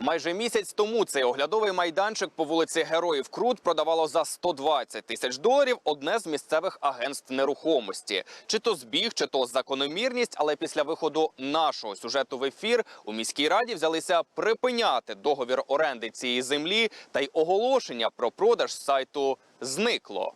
Майже місяць тому цей оглядовий майданчик по вулиці Героїв Крут продавало за 120 тисяч доларів одне з місцевих агентств нерухомості. Чи то збіг, чи то закономірність. Але після виходу нашого сюжету в ефір у міській раді взялися припиняти договір оренди цієї землі, та й оголошення про продаж з сайту зникло.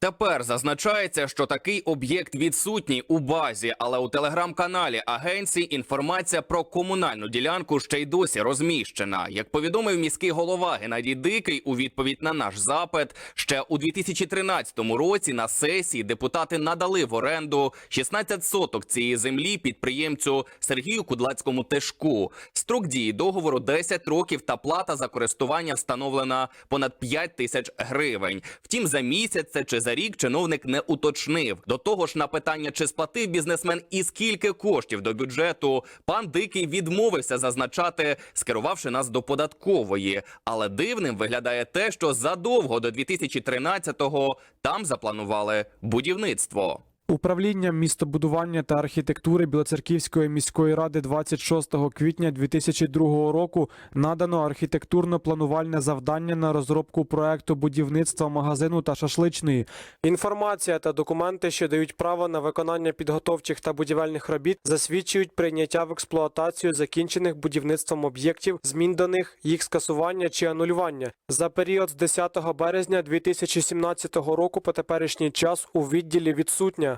Тепер зазначається, що такий об'єкт відсутній у базі, але у телеграм-каналі агенції інформація про комунальну ділянку ще й досі розміщена. Як повідомив міський голова Геннадій Дикий у відповідь на наш запит, ще у 2013 році на сесії депутати надали в оренду 16 соток цієї землі підприємцю Сергію Кудлацькому Тешку. Строк дії договору 10 років та плата за користування встановлена понад 5 тисяч гривень. Втім, за місяць це чи за рік чиновник не уточнив. До того ж, на питання, чи сплатив бізнесмен і скільки коштів до бюджету, пан Дикий відмовився зазначати, скерувавши нас до податкової. Але дивним виглядає те, що задовго до 2013-го там запланували будівництво. Управлінням містобудування та архітектури Білоцерківської міської ради 26 квітня 2002 року надано архітектурно-планувальне завдання на розробку проекту будівництва магазину та шашличної. Інформація та документи, що дають право на виконання підготовчих та будівельних робіт, засвідчують прийняття в експлуатацію закінчених будівництвом об'єктів, змін до них, їх скасування чи анулювання за період з 10 березня 2017 року по теперішній час у відділі відсутня.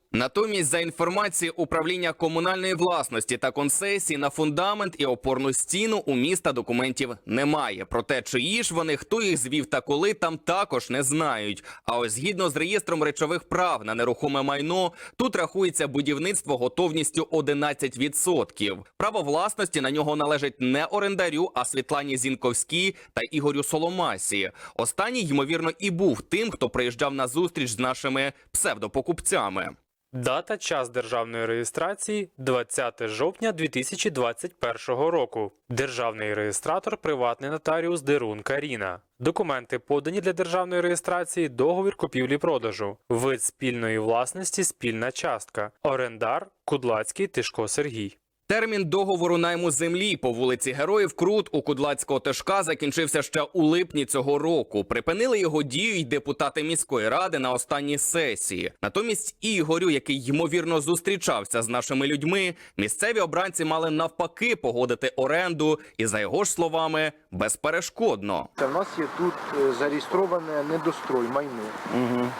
Натомість, за інформацією управління комунальної власності та концесії на фундамент і опорну стіну у міста документів немає. Проте, чиї ж вони, хто їх звів та коли, там також не знають. А ось згідно з реєстром речових прав на нерухоме майно, тут рахується будівництво готовністю 11%. Право власності на нього належить не орендарю, а Світлані Зінковській та Ігорю Соломасі. Останній, ймовірно, і був тим, хто приїжджав на зустріч з нашими псевдопокупцями. Дата час державної реєстрації 20 жовтня 2021 року. Державний реєстратор приватний нотаріус Дерун Каріна. Документи подані для державної реєстрації, договір купівлі-продажу, вид спільної власності, спільна частка, орендар Кудлацький Тишко Сергій. Термін договору найму землі по вулиці Героїв Крут у Кудлацького Тишка закінчився ще у липні цього року. Припинили його дію й депутати міської ради на останній сесії. Натомість Ігорю, який ймовірно зустрічався з нашими людьми, місцеві обранці мали навпаки погодити оренду, і за його ж словами, безперешкодно. В нас є тут е, зареєстроване недострой майно.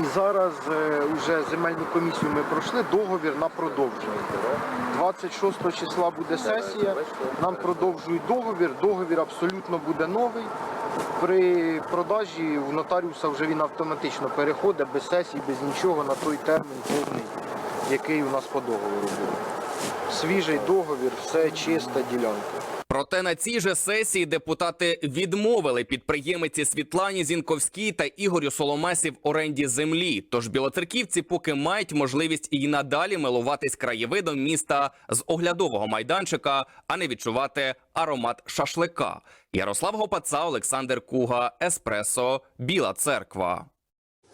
І зараз е, вже земельну комісію ми пройшли, договір на продовження. 26 числа буде сесія, нам продовжують договір, договір абсолютно буде новий. При продажі в нотаріуса вже він автоматично переходить без сесії, без нічого на той термін повний, який у нас по договору був. Свіжий договір, все чиста ділянка. Проте на цій же сесії депутати відмовили підприємиці Світлані Зінковській та Ігорю Соломасі оренді землі. Тож білоцерківці поки мають можливість і надалі милуватись краєвидом міста з оглядового майданчика, а не відчувати аромат шашлика. Ярослав Гопаца, Олександр Куга, Еспресо, Біла Церква.